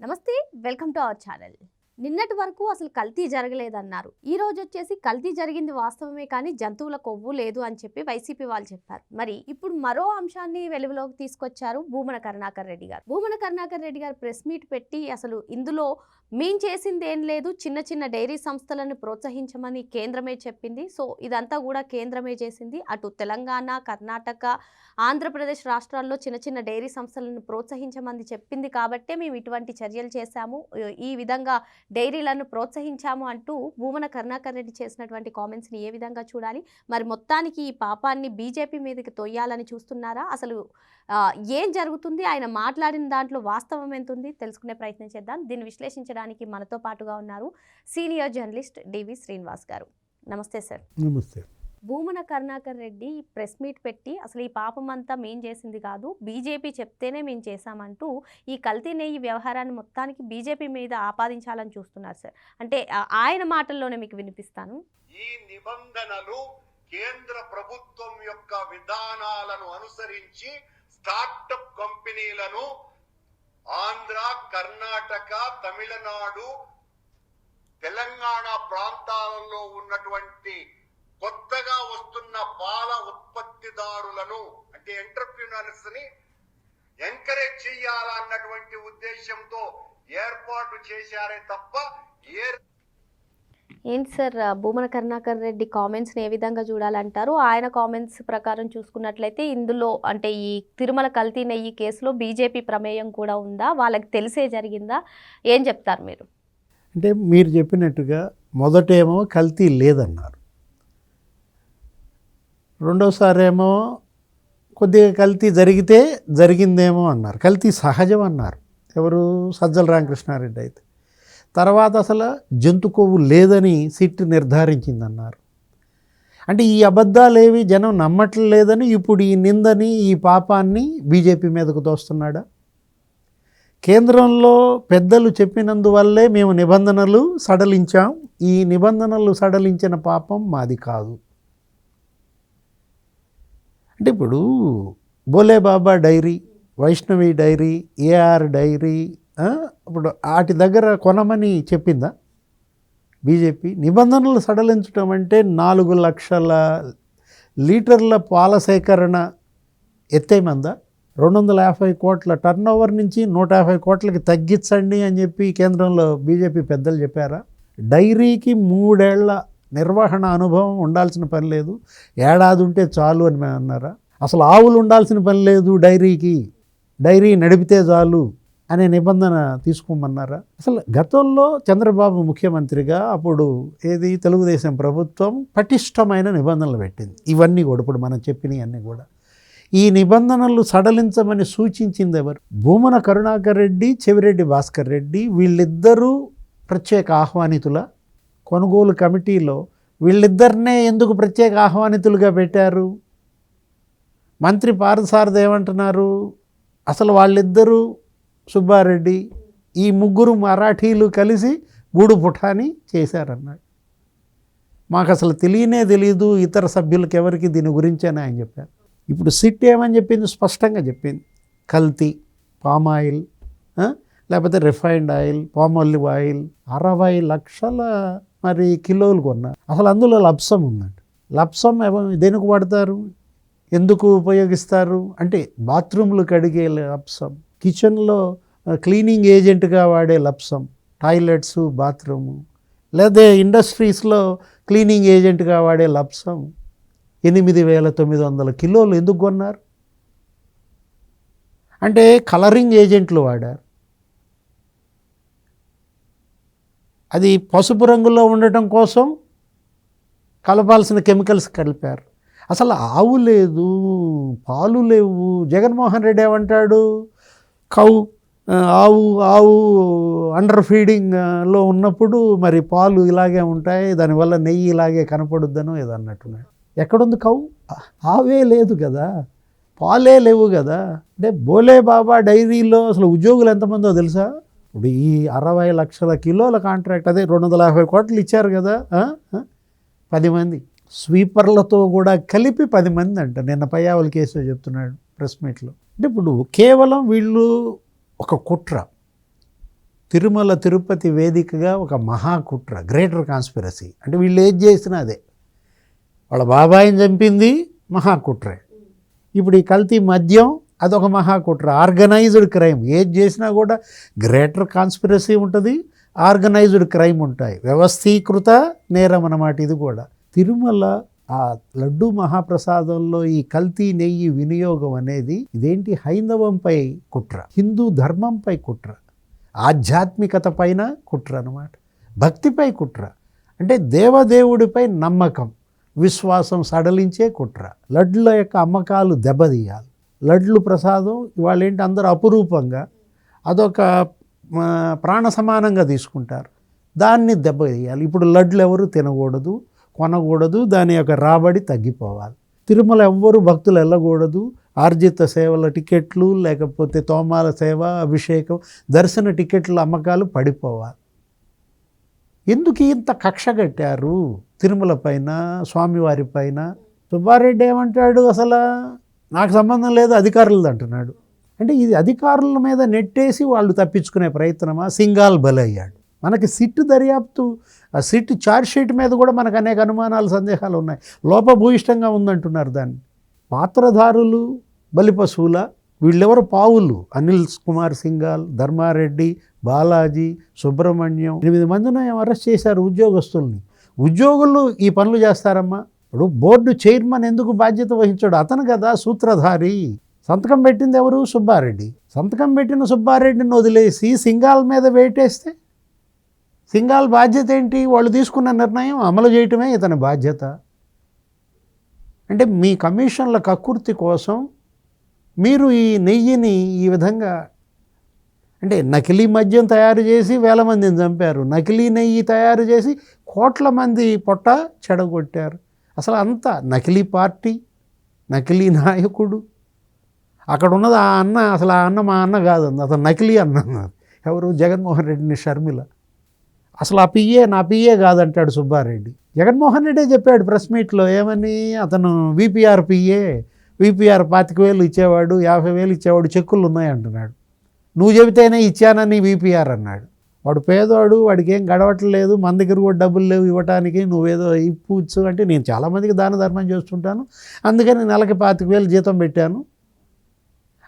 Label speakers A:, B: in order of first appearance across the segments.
A: నమస్తే welcome to our channel. నిన్నటి వరకు అసలు కల్తీ జరగలేదన్నారు. ఈ రోజు వచ్చేసి కల్తీ జరిగింది వాస్తవమే కానీ జంతువుల కొవ్వు లేదు అని చెప్పి వైసీపీ వాళ్ళు చెప్పారు. మరి ఇప్పుడు మరో అంశాన్ని వెలుగులోకి తీసుకొచ్చారు భూమన కరుణాకర్ రెడ్డి గారు. భూమన కరుణాకర్ రెడ్డి గారు ప్రెస్ మీట్ పెట్టి అసలు ఇందులో మేం చేసింది ఏం లేదు. చిన్న చిన్న డైరీ సంస్థలను ప్రోత్సహించమని కేంద్రమే చెప్పింది. సో ఇదంతా కూడా కేంద్రమే చేసింది. అటు తెలంగాణ కర్ణాటక ఆంధ్రప్రదేశ్ రాష్ట్రాల్లో చిన్న చిన్న డైరీ సంస్థలను ప్రోత్సహించమని చెప్పింది కాబట్టే మేము ఇటువంటి చర్యలు చేశాము. ఈ విధంగా డైరీలను ప్రోత్సహించాము అంటూ భూమన కరుణాకర్ రెడ్డి చేసినటువంటి కామెంట్స్ని ఏ విధంగా చూడాలి? మరి మొత్తానికి ఈ పాపాన్ని బీజేపీ మీదకి తొయ్యాలని చూస్తున్నారా? అసలు ఏం జరుగుతుంది? ఆయన మాట్లాడిన దాంట్లో వాస్తవం ఎంత ఉంది తెలుసుకునే ప్రయత్నం చేద్దాం. దీన్ని విశ్లేషించడానికి మనతో పాటుగా ఉన్నారు సీనియర్ జర్నలిస్ట్ డివి శ్రీనివాస్ గారు. నమస్తే సార్.
B: నమస్తే.
A: భూమన కరుణాకర్ రెడ్డి ప్రెస్ మీట్ పెట్టి అసలు ఈ పాపం అంతా మేం చేసింది కాదు బీజేపీ చెప్తేనే మేము చేశామంటూ ఈ కల్తీ నెయ్యి వ్యవహారాన్ని మొత్తానికి బీజేపీ మీద ఆపాదించాలని చూస్తున్నారు సార్. అంటే ఆయన మాటల్లోనే మీకు వినిపిస్తాను.
C: ఈ నిబంధనలు కేంద్ర ప్రభుత్వం యొక్క విధానాలను అనుసరించి స్టార్టప్ కంపెనీలను ఆంధ్ర కర్ణాటక తమిళనాడు తెలంగాణ ప్రాంతాలలో ఉన్నటువంటి కొత్తగా వస్తున్న పాల ఉత్పత్తిదారులను అంటే ఎంటర్ప్రినర్స్ని ఎంకరేజ్ చేయాలన్నటువంటి ఉద్దేశంతో ఏర్పాటు చేశారే తప్ప ఏ
A: ఏంటి సార్ భూమన కరుణాకర్ రెడ్డి కామెంట్స్ని ఏ విధంగా చూడాలంటారు? ఆయన కామెంట్స్ ప్రకారం చూసుకున్నట్లయితే ఇందులో అంటే ఈ తిరుమల కల్తీ నెయ్యి కేసులో బీజేపీ ప్రమేయం కూడా ఉందా? వాళ్ళకి తెలిసే జరిగిందా? ఏం చెప్తారు మీరు?
B: అంటే మీరు చెప్పినట్టుగా మొదటేమో కల్తీ లేదన్నారు. రెండోసారి ఏమో కొద్దిగా కల్తీ జరిగితే జరిగిందేమో అన్నారు. కల్తీ సహజం అన్నారు. ఎవరు సజ్జల రామకృష్ణారెడ్డి అయితే. తర్వాత అసలు జంతు కొవ్వు లేదని సిట్ నిర్ధారించిందన్నారు. అంటే ఈ అబద్ధాలేవి జనం నమ్మట్లేదని ఇప్పుడు ఈ నిందని ఈ పాపాన్ని బీజేపీ మీదకు తోస్తున్నాడా? కేంద్రంలో పెద్దలు చెప్పినందువల్లే మేము నిబంధనలు సడలించాం. ఈ నిబంధనలు సడలించిన పాపం మాది కాదు. అంటే ఇప్పుడు Bholebaba dairy Vaishnavi dairy AR dairy ఇప్పుడు వాటి దగ్గర కొనమని చెప్పిందా? బీజేపీ నిబంధనలు సడలించడం అంటే నాలుగు లక్షల లీటర్ల పాల సేకరణ ఎత్తేమందా రెండు వందల యాభై కోట్ల టర్న్ ఓవర్ నుంచి నూట యాభై కోట్లకి తగ్గించండి అని చెప్పి కేంద్రంలో బీజేపీ పెద్దలు చెప్పారా? డైరీకి మూడేళ్ళ నిర్వహణ అనుభవం ఉండాల్సిన పని లేదు. ఏడాది ఉంటే చాలు అని మేము అన్నారా? అసలు ఆవులు ఉండాల్సిన పని లేదు డైరీకి. డైరీ నడిపితే చాలు. అనే నిబంధన తీసుకోమన్నారా? అసలు గతంలో చంద్రబాబు ముఖ్యమంత్రిగా అప్పుడు ఏది? తెలుగుదేశం ప్రభుత్వం పటిష్టమైన నిబంధనలు పెట్టింది. ఇవన్నీ కూడా ఇప్పుడు మనం చెప్పినవి అన్నీ కూడా. ఈ నిబంధనలు సడలించమని సూచించింది ఎవరు? భూమన కరుణాకర్ రెడ్డి చెవిరెడ్డి భాస్కర్ రెడ్డి వీళ్ళిద్దరూ ప్రత్యేక ఆహ్వానితుల? కొనుగోలు కమిటీలో వీళ్ళిద్దరినే ఎందుకు ప్రత్యేక ఆహ్వానితులుగా పెట్టారు? మంత్రి పార్థసారథి ఏమంటున్నారు? అసలు వాళ్ళిద్దరూ సుబ్బారెడ్డి ఈ ముగ్గురు మరాఠీలు కలిసి గూడు పుఠాని చేశారన్నాడు. మాకు అసలు తెలియనే తెలియదు ఇతర సభ్యులకు ఎవరికి దీని గురించి అని ఆయన చెప్పారు. ఇప్పుడు సిట్ ఏమని చెప్పింది? స్పష్టంగా చెప్పింది. కల్తీ పామ్ ఆయిల్ లేకపోతే refined oil palm olive oil అరవై లక్షల మరి కిలోలు కొన్నారు అసలు అందులో లప్సం ఉందండి. లప్సం ఎవ- దేనికి వాడతారు? ఎందుకు ఉపయోగిస్తారు? అంటే బాత్రూమ్లు కడిగే లప్సం కిచెన్లో క్లీనింగ్ ఏజెంట్గా వాడే లప్సం టాయిలెట్స్ బాత్రూము లేదా ఇండస్ట్రీస్లో క్లీనింగ్ ఏజెంట్గా వాడే లప్సం ఎనిమిది వేల తొమ్మిది వందల కిలోలు ఎందుకు కొన్నారు? అంటే కలరింగ్ ఏజెంట్లు వాడారు. అది పసుపు రంగులో ఉండటం కోసం కలపాల్సిన కెమికల్స్ కలిపారు. అసలు ఆవు లేదు పాలు లేవు జగన్మోహన్ రెడ్డి ఏమంటాడు? కౌ ఆవు ఆవు అండర్ ఫీడింగ్లో ఉన్నప్పుడు మరి పాలు ఇలాగే ఉంటాయి దానివల్ల నెయ్యి ఇలాగే కనపడుద్దను ఏదో అన్నట్టున్నాడు. ఎక్కడుంది కౌ? ఆవే లేదు కదా. పాలే లేవు కదా. అంటే బోలే బాబా డైరీలో అసలు ఉద్యోగులు ఎంతమందో తెలుసా? ఇప్పుడు ఈ అరవై లక్షల కిలోల కాంట్రాక్ట్ అదే రెండు వందల యాభై కోట్లు ఇచ్చారు కదా పది మంది. స్వీపర్లతో కూడా కలిపి పది మంది అంట. నిన్న పయ్యావల కేసులో చెప్తున్నాడు ప్రెస్ మీట్లో. అంటే ఇప్పుడు కేవలం వీళ్ళు ఒక కుట్ర. తిరుమల తిరుపతి వేదికగా ఒక మహాకుట్ర గ్రేటర్ కాన్స్పిరసీ. అంటే వీళ్ళు ఏది చేసినా అదే. వాళ్ళ బాబాయిని చంపింది మహాకుట్రే ఇప్పుడు ఈ కల్తీ మద్యం అదొక మహాకుట్ర ఆర్గనైజ్డ్ క్రైమ్. ఏది చేసినా కూడా గ్రేటర్ కాన్స్పిరసీ ఉంటుంది ఆర్గనైజ్డ్ క్రైమ్ ఉంటాయి. వ్యవస్థీకృత నేరం అన్నమాట ఇది కూడా. తిరుమల ఆ లడ్డు మహాప్రసాదంలో ఈ కల్తీ నెయ్యి వినియోగం అనేది ఇదేంటి హైందవంపై కుట్ర హిందూ ధర్మంపై కుట్ర ఆధ్యాత్మికత పైన కుట్ర అనమాట భక్తిపై కుట్ర అంటే దేవదేవుడిపై నమ్మకం విశ్వాసం సడలించే కుట్ర. లడ్ల యొక్క అమ్మకాలు దెబ్బతీయాలి. లడ్లు ప్రసాదం ఇవాళ ఏంటి అందరూ అపురూపంగా అదొక ప్రాణ సమానంగా తీసుకుంటారు. దాన్ని దెబ్బతీయాలి. ఇప్పుడు లడ్లు ఎవరు తినకూడదు. కొనకూడదు దాని యొక్క రాబడి తగ్గిపోవాలి. తిరుమల ఎవ్వరూ భక్తులు వెళ్ళకూడదు. ఆర్జిత సేవల టికెట్లు లేకపోతే తోమాల సేవ అభిషేకం దర్శన టికెట్ల అమ్మకాలు పడిపోవాలి. ఎందుకు ఇంత కక్ష కట్టారు తిరుమల పైన స్వామివారి పైన? సుబ్బారెడ్డి ఏమంటాడు అసలు? నాకు సంబంధం లేదు అధికారులది అంటున్నాడు. అంటే ఇది అధికారుల మీద నెట్టేసి వాళ్ళు తప్పించుకునే ప్రయత్నమా? సింగాల్ బలయ్యాడు. మనకి సిట్ దర్యాప్తు ఆ సిట్ ఛార్జ్ షీట్ మీద కూడా మనకు అనేక అనుమానాలు సందేహాలు ఉన్నాయి. లోపభూయిష్టంగా ఉందంటున్నారు దాన్ని. పాత్రధారులు బలిపశువుల వీళ్ళెవరు పావులు? అనిల్ కుమార్ సింగాల్ ధర్మారెడ్డి బాలాజీ సుబ్రహ్మణ్యం. ఎనిమిది మందిని అరెస్ట్ చేశారు ఉద్యోగస్తుల్ని. ఉద్యోగులు ఈ పనులు చేస్తారమ్మా. ఇప్పుడు బోర్డు చైర్మన్ ఎందుకు బాధ్యత వహించాడు? అతను కదా సూత్రధారి. సంతకం పెట్టింది ఎవరు? సుబ్బారెడ్డి. సంతకం పెట్టిన సుబ్బారెడ్డిని వదిలేసి సింగాల్ మీద వేటేస్తే సింగాల్ బాధ్యత ఏంటి? వాళ్ళు తీసుకున్న నిర్ణయం అమలు చేయటమే ఇతని బాధ్యత. అంటే మీ కమిషన్ల కక్కుర్తి కోసం మీరు ఈ నెయ్యిని ఈ విధంగా అంటే నకిలీ మద్యం తయారు చేసి వేల మందిని చంపారు. నకిలీ నెయ్యి తయారు చేసి కోట్ల మంది పొట్ట చెడగొట్టారు. అసలు అంతా నకిలీ పార్టీ నకిలీ నాయకుడు. అక్కడ ఉన్నది ఆ అన్న అసలు ఆ అన్న మా అన్న కాదు అతను నకిలీ అన్న ఎవరు? జగన్మోహన్ రెడ్డిని షర్మిల. అసలు ఆ పిఏ నా పిఏ కాదంటాడు సుబ్బారెడ్డి. జగన్మోహన్ రెడ్డే చెప్పాడు ప్రెస్ మీట్లో ఏమని? అతను విపిఆర్ పిఏ విపిఆర్ పాతిక వేలు ఇచ్చేవాడు యాభై వేలు ఇచ్చేవాడు చెక్కులు ఉన్నాయి అంటున్నాడు. నువ్వు చెబితేనే ఇచ్చానని విపిఆర్ అన్నాడు. వాడు పేదవాడు వాడికి ఏం గడవట్లేదు మన దగ్గర కూడా డబ్బులు లేవు ఇవ్వటానికి నువ్వేదో ఇప్పుచ్చు అంటే నేను చాలామందికి దాన ధర్మం చేస్తుంటాను. అందుకని నెలకి పాతిక వేలు జీతం పెట్టాను.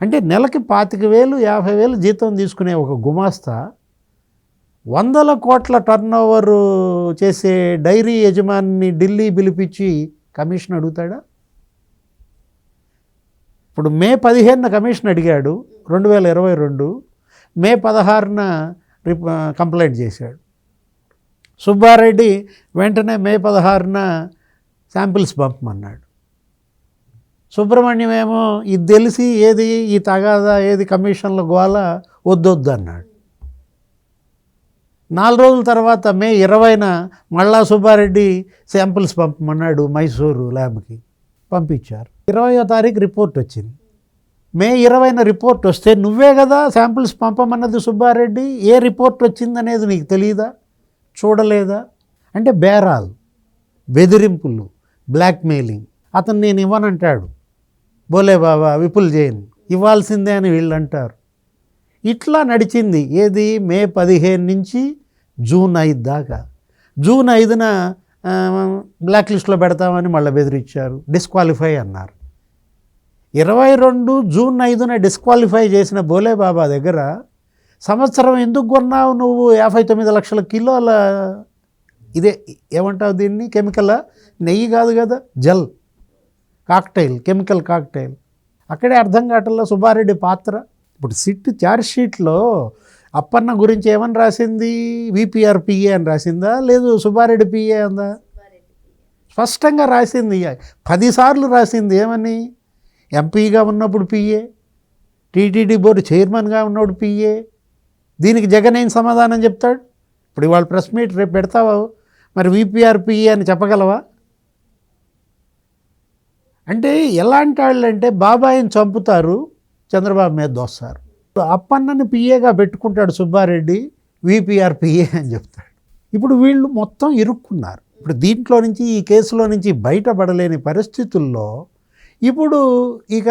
B: అంటే నెలకి పాతిక వేలు యాభై వేలు జీతం తీసుకునే ఒక గుమాస్తా వందల కోట్ల టర్న్ చేసే డైరీ యజమాని ఢిల్లీ పిలిపించి కమిషన్ అడుగుతాడా? ఇప్పుడు మే పదిహేనున కమిషన్ అడిగాడు రెండు వేల ఇరవై రెండు మే పదహారున రిప కంప్లైంట్ చేశాడు. సుబ్బారెడ్డి వెంటనే మే పదహారున శాంపిల్స్ పంపమన్నాడు. సుబ్రహ్మణ్యం ఏమో ఇది తెలిసి ఏది ఈ తగాదా ఏది కమిషన్ల గోల వద్దొద్దు అన్నాడు నాలుగు రోజుల తర్వాత మే ఇరవైన మళ్ళా సుబ్బారెడ్డి శాంపిల్స్ పంపమన్నాడు మైసూరు ల్యాబ్కి. పంపించారు. ఇరవయో తారీఖు రిపోర్ట్ వచ్చింది. మే ఇరవైన రిపోర్ట్ వస్తే నువ్వే కదా శాంపిల్స్ పంపమన్నది సుబ్బారెడ్డి? ఏ రిపోర్ట్ వచ్చిందనేది నీకు తెలియదా చూడలేదా? అంటే బేరాలు బెదిరింపులు బ్లాక్మెయిలింగ్. అతను నేను ఇవ్వనంటాడు. బోలే బాబా విపుల్ జైన్ ఇవ్వాల్సిందే అని వీళ్ళు అంటారు ఇట్లా నడిచింది. ఏది? మే పదిహేను నుంచి జూన్ ఐదు దాకా. జూన్ ఐదున బ్లాక్ లిస్ట్లో పెడతామని మళ్ళీ బెదిరించారు డిస్క్వాలిఫై అన్నారు. ఇరవై రెండు జూన్ ఐదున డిస్క్వాలిఫై చేసిన బోలే బాబా దగ్గర సంవత్సరం ఎందుకు కొన్నావు నువ్వు? యాభై తొమ్మిది లక్షల కిలోల ఇదే ఏమంటావు దీన్ని? కెమికల్? నెయ్యి కాదు కదా జల్. Cocktail chemical cocktail. అక్కడే అర్థం కావటంలో సుబ్బారెడ్డి పాత్ర. ఇప్పుడు సిట్ ఛార్జ్షీట్లో అప్పన్న గురించి ఏమని రాసింది? విపిఆర్ పిఏ అని రాసిందా? లేదు సుబ్బారెడ్డి పిఏ అందా స్పష్టంగా రాసింది. పదిసార్లు రాసింది. ఏమని? ఎంపీగా ఉన్నప్పుడు పిఏ టీటీడీ బోర్డు చైర్మన్గా ఉన్నప్పుడు పిఏ దీనికి జగన్ ఏం సమాధానం చెప్తాడు? ఇప్పుడు ఇవాళ ప్రెస్ మీట్ రేపు పెడతావా? మరి విపిఆర్ పిఏ అని చెప్పగలవా? అంటే ఎలాంటి వాళ్ళు అంటే బాబాయిని చంపుతారు. చంద్రబాబు మీద దోస్తారు. అప్పన్నని పిఏగా పెట్టుకుంటాడు సుబ్బారెడ్డి విపిఆర్ పిఏ అని చెప్తాడు. ఇప్పుడు వీళ్ళు మొత్తం ఇరుక్కున్నారు. ఇప్పుడు దీంట్లో నుంచి ఈ కేసులో నుంచి బయటపడలేని పరిస్థితుల్లో ఇప్పుడు ఇక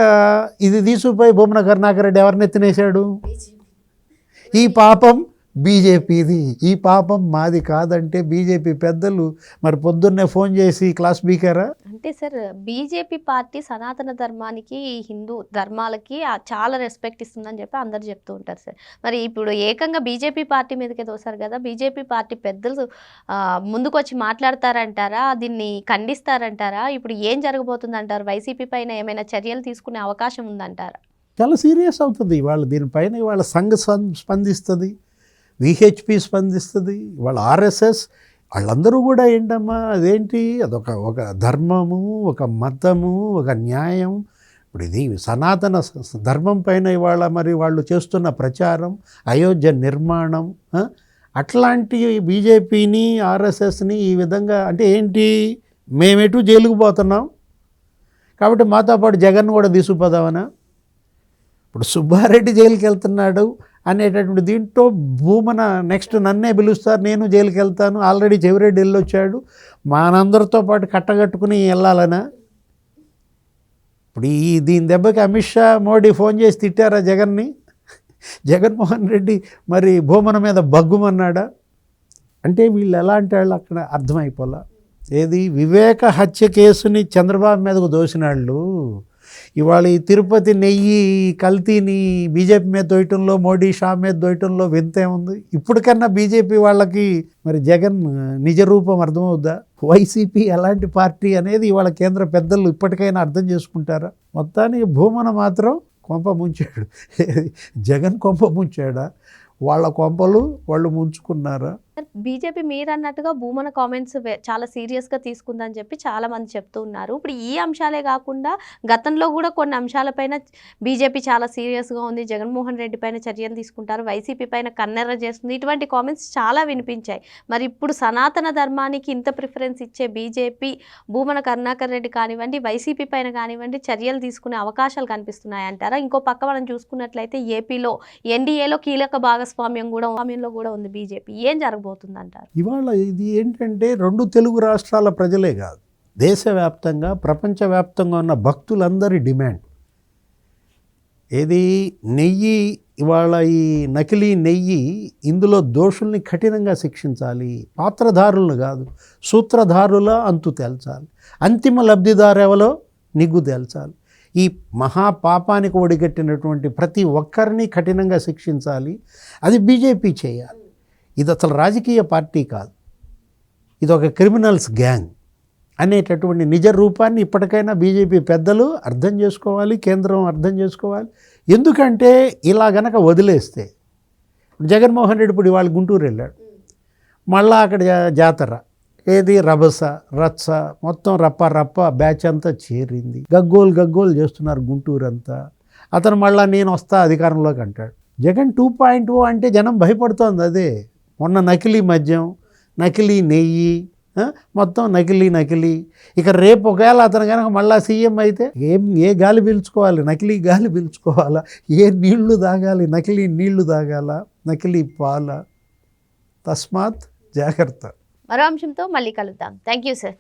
B: ఇది తీసుకుపోయి బొమ్మన కరుణాకర్ రెడ్డి ఎవరిని ఎత్తినేశాడు? ఈ పాపం బీజేపీది. ఈ పాపం మాది కాదంటే బీజేపీ పెద్దలు మరి పొద్దున్నే ఫోన్ చేసి క్లాస్ స్పీకరా
A: అంటే సార్ బీజేపీ పార్టీ సనాతన ధర్మానికి హిందూ ధర్మాలకి చాలా రెస్పెక్ట్ ఇస్తుందని చెప్పి అందరు చెప్తూ ఉంటారు సార్. మరి ఇప్పుడు ఏకంగా బీజేపీ పార్టీ మీదకే తోసారు కదా బీజేపీ పార్టీ పెద్దలు ఆ, ముందుకు వచ్చి మాట్లాడతారంటారా? దీన్ని ఖండిస్తారంటారా? ఇప్పుడు ఏం జరగబోతుంది అంటారు వైసీపీ పైన ఏమైనా చర్యలు తీసుకునే అవకాశం ఉందంటారా?
B: చాలా సీరియస్ అవుతుంది. వాళ్ళ దీనిపైన వాళ్ళ సంఘ స్పందిస్తుంది. విహెచ్పి స్పందిస్తుంది వాళ్ళ ఆర్ఎస్ఎస్ వాళ్ళందరూ కూడా ఏంటమ్మా అదేంటి అదొక ఒక ధర్మము ఒక మతము ఒక న్యాయం. ఇప్పుడు ఇది సనాతన ధర్మం పైన ఇవాళ మరి వాళ్ళు చేస్తున్న ప్రచారం అయోధ్య నిర్మాణం అట్లాంటి బీజేపీని ఆర్ఎస్ఎస్ని ఈ విధంగా అంటే ఏంటి మేమెటు జైలుకు పోతున్నాం? కాబట్టి మాతో పాటు జగన్ కూడా తీసుకుపోదామనా ఇప్పుడు సుబ్బారెడ్డి జైలుకి వెళ్తున్నాడు అనేటటువంటి దీంట్లో భూమన నెక్స్ట్ నన్నే పిలుస్తారు నేను జైలుకి వెళ్తాను ఆల్రెడీ చెవిరెడ్డి వెళ్ళొచ్చాడు. మనందరితో పాటు కట్టగట్టుకుని వెళ్ళాలనా? ఇప్పుడు ఈ దీని దెబ్బకి అమిత్ షా మోడీ ఫోన్ చేసి తిట్టారా జగన్ని? జగన్మోహన్ రెడ్డి మరి భూమన మీద బగ్గుమన్నాడా అంటే వీళ్ళు ఎలాంటి వాళ్ళు అక్కడ అర్థమైపోలా? ఏది వివేక హత్య కేసుని చంద్రబాబు మీదకు దోసినాళ్ళు. ఇవాళ ఈ తిరుపతి నెయ్యి కల్తీని బీజేపీ మీద దొయటంలో మోడీ షా మీద దొయటంలో వింతే ఉంది ఇప్పటికన్నా బీజేపీ వాళ్ళకి మరి జగన్ నిజ రూపం అర్థమవుద్దా? వైసీపీ ఎలాంటి పార్టీ అనేది ఇవాళ కేంద్ర పెద్దలు ఇప్పటికైనా అర్థం చేసుకుంటారా? మొత్తానికి భూమన మాత్రం కొంప ముంచాడు. జగన్ కొంప ముంచాడా? వాళ్ళ కొంపలు వాళ్ళు ముంచుకున్నారా?
A: బీజేపీ మీరు అన్నట్టుగా భూమన కామెంట్స్ చాలా సీరియస్గా తీసుకుందని చెప్పి చాలా మంది చెప్తూ ఉన్నారు. ఇప్పుడు ఈ అంశాలే కాకుండా గతంలో కూడా కొన్ని అంశాలపైన బీజేపీ చాలా సీరియస్గా ఉంది. జగన్మోహన్ రెడ్డి పైన చర్యలు తీసుకుంటారు. వైసీపీ పైన కన్నెర్ర చేస్తుంది. ఇటువంటి కామెంట్స్ చాలా వినిపించాయి. మరి ఇప్పుడు సనాతన ధర్మానికి ఇంత ప్రిఫరెన్స్ ఇచ్చే బీజేపీ భూమన కరుణాకర్ రెడ్డి కానివ్వండి వైసీపీ పైన కానివ్వండి చర్యలు తీసుకునే అవకాశాలు కనిపిస్తున్నాయి అంటారా? ఇంకో పక్క మనం చూసుకున్నట్లయితే ఏపీలో ఎన్డీఏలో కీలక భాగస్వామ్యం కూడా స్వామ్యంలో కూడా ఉంది బీజేపీ. ఏం జరగదు అంటారు
B: ఇవాళ ఇది ఏంటంటే రెండు తెలుగు రాష్ట్రాల ప్రజలే కాదు. దేశవ్యాప్తంగా ప్రపంచవ్యాప్తంగా ఉన్న భక్తులందరి డిమాండ్. ఏది? నెయ్యి ఇవాళ ఈ నకిలీ నెయ్యి ఇందులో దోషుల్ని కఠినంగా శిక్షించాలి. పాత్రధారులను కాదు సూత్రధారుల అంతు తేల్చాలి. అంతిమ లబ్ధిదారు ఎవలో? నిగ్గు తేల్చాలి. ఈ మహాపాపానికి ఒడిగట్టినటువంటి ప్రతి ఒక్కరిని కఠినంగా శిక్షించాలి. అది బీజేపీ చేయాలి. ఇది అసలు రాజకీయ పార్టీ కాదు. ఇది ఒక క్రిమినల్స్ గ్యాంగ్ అనేటటువంటి నిజ రూపాన్ని ఇప్పటికైనా బీజేపీ పెద్దలు అర్థం చేసుకోవాలి కేంద్రం అర్థం చేసుకోవాలి. ఎందుకంటే ఇలా గనక వదిలేస్తే జగన్మోహన్ రెడ్డి ఇప్పుడు ఇవాళ గుంటూరు వెళ్ళాడు. మళ్ళా అక్కడ జా- జాతర. ఏది? రభస రత్స మొత్తం రప్ప రప్ప బ్యాచ్ అంతా చేరింది. గగ్గోలు గగ్గోలు చేస్తున్నారు గుంటూరు అంతా అతను మళ్ళా నేను వస్తా అధికారంలోకి అంటాడు. జగన్ టూ పాయింట్ ఓ అంటే జనం భయపడుతోంది అదే. మొన్న నకిలీ మద్యం నకిలీ నెయ్యి మొత్తం నకిలీ నకిలీ. ఇక రేపు ఒకవేళ అతను కనుక మళ్ళా సీఎం అయితే ఏం ఏ గాలి పీల్చుకోవాలి? నకిలీ గాలి పీల్చుకోవాలా? ఏ నీళ్ళు తాగాలి? నకిలీ నీళ్ళు తాగాల? నకిలీ పాల? తస్మాత్ జాగ్రత్త.
A: మరో అంశంతో మళ్ళీ కలుద్దాం. Thank you sir